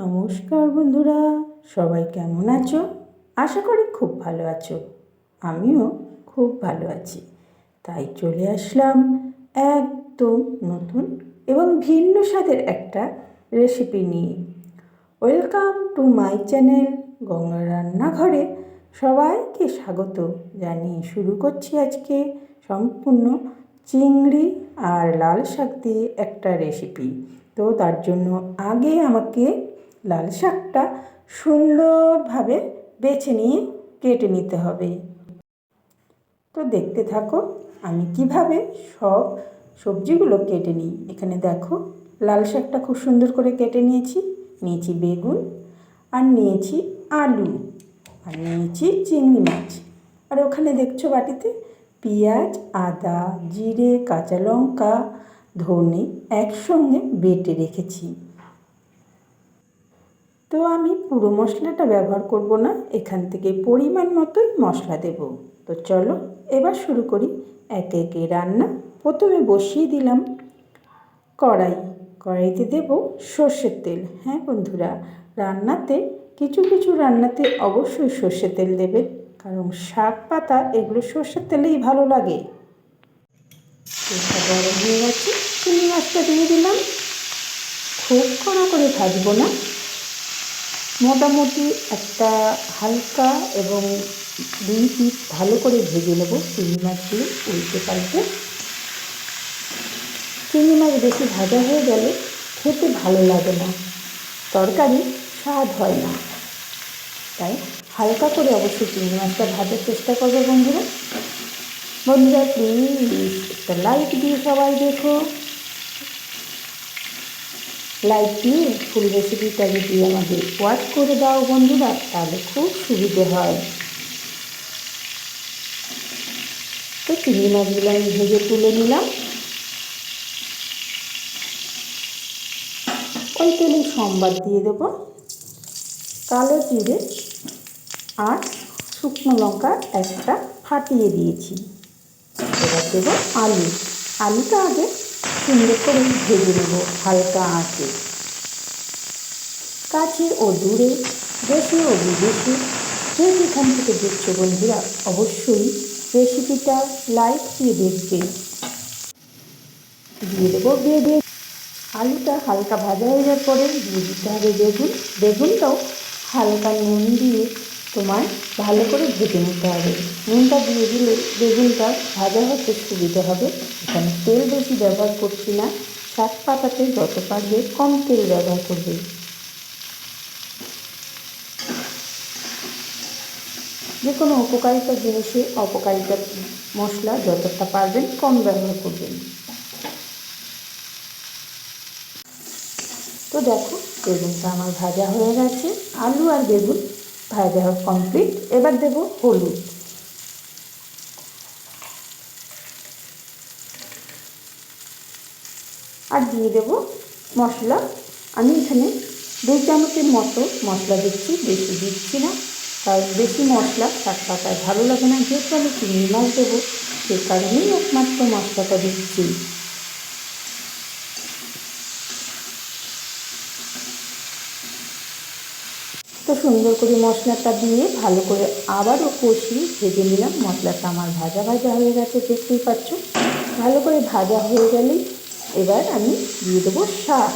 নমস্কার বন্ধুরা, সবাই কেমন আছো? আশা করি খুব ভালো আছো। আমিও খুব ভালো আছি। তাই চলে আসলাম একদম নতুন এবং ভিন্ন স্বাদের একটা রেসিপি নিয়ে। Welcome to my channel Ganga রান্নাঘরে সবাইকে স্বাগত। জানিয়ে শুরু করছি আজকে সম্পূর্ণ চিংড়ি আর লাল শাক দিয়ে একটা রেসিপি তো তার জন্য আগে আমাকে লাল শাকটা সুন্দরভাবে বেছে নিয়ে কেটে নিতে হবে। তো দেখতে থাকো, আমি কীভাবে সব সবজিগুলো কেটে নিই। এখানে দেখো, লাল শাকটা খুব সুন্দর করে কেটে নিয়েছি। নিয়েছি বেগুন আর নিয়েছি আলু আর নিয়েছি চিংড়ি মাছ। আর ওখানে দেখছ বাটিতে পেঁয়াজ, আদা, জিরে, কাঁচা লঙ্কা, ধনে একসঙ্গে বেটে রেখেছি। তো আমি পুরো মশলাটা ব্যবহার করব না, এখান থেকে পরিমাণ মতোই মশলা দেব। তো চলো, এবার শুরু করি। একে একে রান্না। প্রথমে বসিয়ে দিলাম কড়াই। কড়াইতে দেব সর্ষের তেল। হ্যাঁ বন্ধুরা, রান্নাতে, কিছু কিছু রান্নাতে অবশ্যই সর্ষের তেল দেবে, কারণ শাক, পাতা এগুলো সর্ষের তেলেই ভালো লাগে। গরম হয়ে গেছে, চিনি মাছটা দিয়ে দিলাম। খুব কড়া করে ভাজবো না। মোটামুটি একটা হালকা এবং দুই পিস ভালো করে ভেজে নেব। চিংড়ি মাছগুলো উল্টে পাল্টে। চিংড়ি মাছ বেশি ভাজা হয়ে গেলে খেতে ভালো লাগে না। তরকারি স্বাদ হয় না। তাই হালকা করে অবশ্যই চিংড়ি মাছটা ভাজার চেষ্টা করবে বন্ধুরা। বন্ধুরা প্লিজ একটা লাইক দিয়ে সবাই দেখো। লাইক দিয়ে ফুল রেসিপিটা যদি আমাদের ওয়াচ করে দাও বন্ধুরা, তাহলে খুব সুবিধে হয়। তো চিংড়ি মাছগুলো আমি ভেজে তুলে নিলাম। ওই তেলে সম্বাদ দিয়ে দেবো। কালো জিরে আর শুকনো লঙ্কা একটা ফাটিয়ে দিয়েছি। এবার দেবো আলু। আলুটা আগে সুন্দর করে ভেজে নেব, হালকা আঁচে। কাছে ও দূরে, দেশে ও বিদেশে, যে যেখান থেকে দেখছ বন্ধুরা, অবশ্যই রেসিপিটা লাইক দিয়ে দেখবে। দিয়ে দেবো বেঁধে আলুটা হালকা ভাজা হয়ে যাওয়ার পরে দিয়ে দিতে হবে বেগুন। বেগুনটাও হালকা নুন দিয়ে তোমার ভালো করে ভেজে নিতে হবে। নুনটা দিয়ে দিলে বেগুনটা ভাজা হতে সুবিধে হবে। এখানে তেল বেশি ব্যবহার করছি না। শাক পাতাতে যত পারবে কম তেল ব্যবহার করবে। যে কোনো উপকারিতা জিনিসে অপকারিতা মশলা যতটা পারবেন কম ব্যবহার করবেন। তো দেখো, বেগুনটা আমার ভাজা হয়ে গেছে। আলু আর বেগুন ভাজা কমপ্লিট এবার দেব হলুদ। আর দিয়ে দেব মশলা। আমি এখানে দুই চামচের মতো মশলা দিচ্ছি, বেশি দিচ্ছি না। কারণ বেশি মশলা শাক পাতায় ভালো লাগে না। যেহেতু আমি চিংড়ি মাছ দেবো, সে কারণেই একমাত্র মশলাটা দিচ্ছি। তো সুন্দর করে মশলাটা দিয়ে ভালো করে আবারও কষিয়ে ভেজে নিলাম। মশলাটা আমার ভাজা ভাজা হয়ে গেছে, দেখতেই পাচ্ছ? ভালো করে ভাজা হয়ে গেলেই এবার আমি দিয়ে দেবো শাক।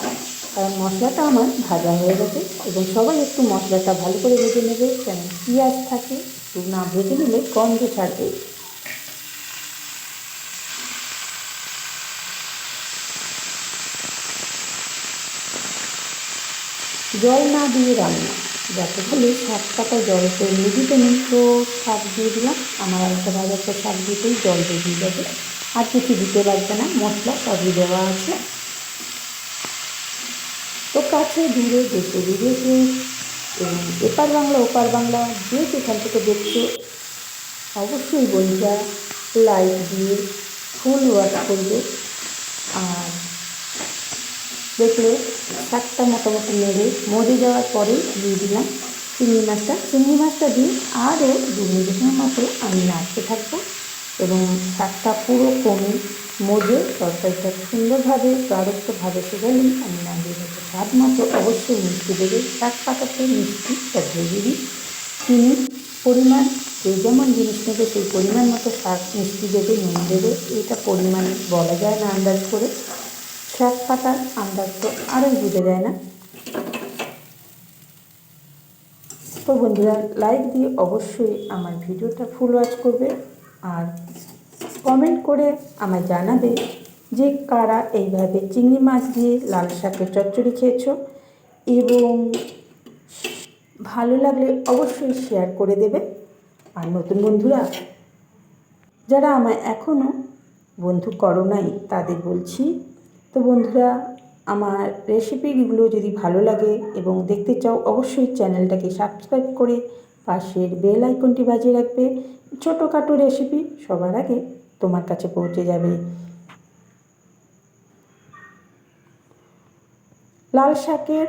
কারণ মশলাটা আমার ভাজা হয়ে গেছে এবং সবাই একটু মশলাটা ভালো করে ভেজে নেবে। কেন পেঁয়াজ থাকে, একটু না ভেজে নিলে গন্ধ ছাড়বে। জল না দিয়ে রান্না। যাতে হলে শাক পাতায় জল এমনি দিতে নেই। তো শাক দিয়ে দিলাম। আমার একটা ভাজার পর শাক দিতেই জল বেরিয়ে যাবে আর কিছু দিতে লাগবে না, মশলা সবই দেওয়া আছে। তো কাছে দূরে দেশে বিদেশে এবং এপার বাংলা, ওপার বাংলা, যে যেখান থেকে দেখছ, অবশ্যই বন্ধুরা লাইক দিয়ে ফুল ওয়াশ করবে। আর দেখলে শাকটা মোটামুটি নেড়ে মরে যাওয়ার পরে দিয়ে দিলাম চিংড়ি মাছটা। চিংড়ি মাছটা দিয়ে আরও দু মিনিটের মতো আমি নাড়তে থাকব এবং শাকটা পুরো কমে মজে তরকারিটা সুন্দরভাবে গাঢ়ত্বভাবে সেখানেই আমি নাড়িয়ে রেখে স্বাদ মতো অবশ্যই মিষ্টি দেবে। শাক পাতাতে মিষ্টি দিয়ে দিবি। চিনি, পরিমাণ, যে যেমন জিনিস নেবে সেই পরিমাণ মতো শাক মিষ্টি দেবে, নুন দেবে। এটা পরিমাণ বলা যায় না আন্দাজ করে। শাক পাতার আন্দাজ তো আরোই বুঝে যায় না। তো বন্ধুরা লাইক দিয়ে অবশ্যই আমার ভিডিওটা ফুল ওয়াচ করবে আর কমেন্ট করে আমায় জানাবে যে কারা এইভাবে চিংড়ি মাছ দিয়ে লাল শাকের চচ্চড়ি খেয়েছো এবং ভালো লাগলে অবশ্যই শেয়ার করে দেবে। আর নতুন বন্ধুরা, যারা আমায় এখনও বন্ধু করো নাই, তাদের বলছি তো বন্ধুরা, আমার রেসিপিগুলো যদি ভালো লাগে এবং দেখতে চাও, অবশ্যই চ্যানেলটাকে সাবস্ক্রাইব করে পাশের বেল আইকনটি বাজিয়ে রাখবে। ছোটোখাটো রেসিপি সবার আগে তোমার কাছে পৌঁছে যাবে। লাল শাকের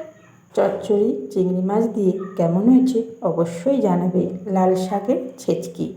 চচ্চড়ি, চিংড়ি মাছ দিয়ে কেমন হয়েছে অবশ্যই জানাবে লাল শাকের ছেচকি।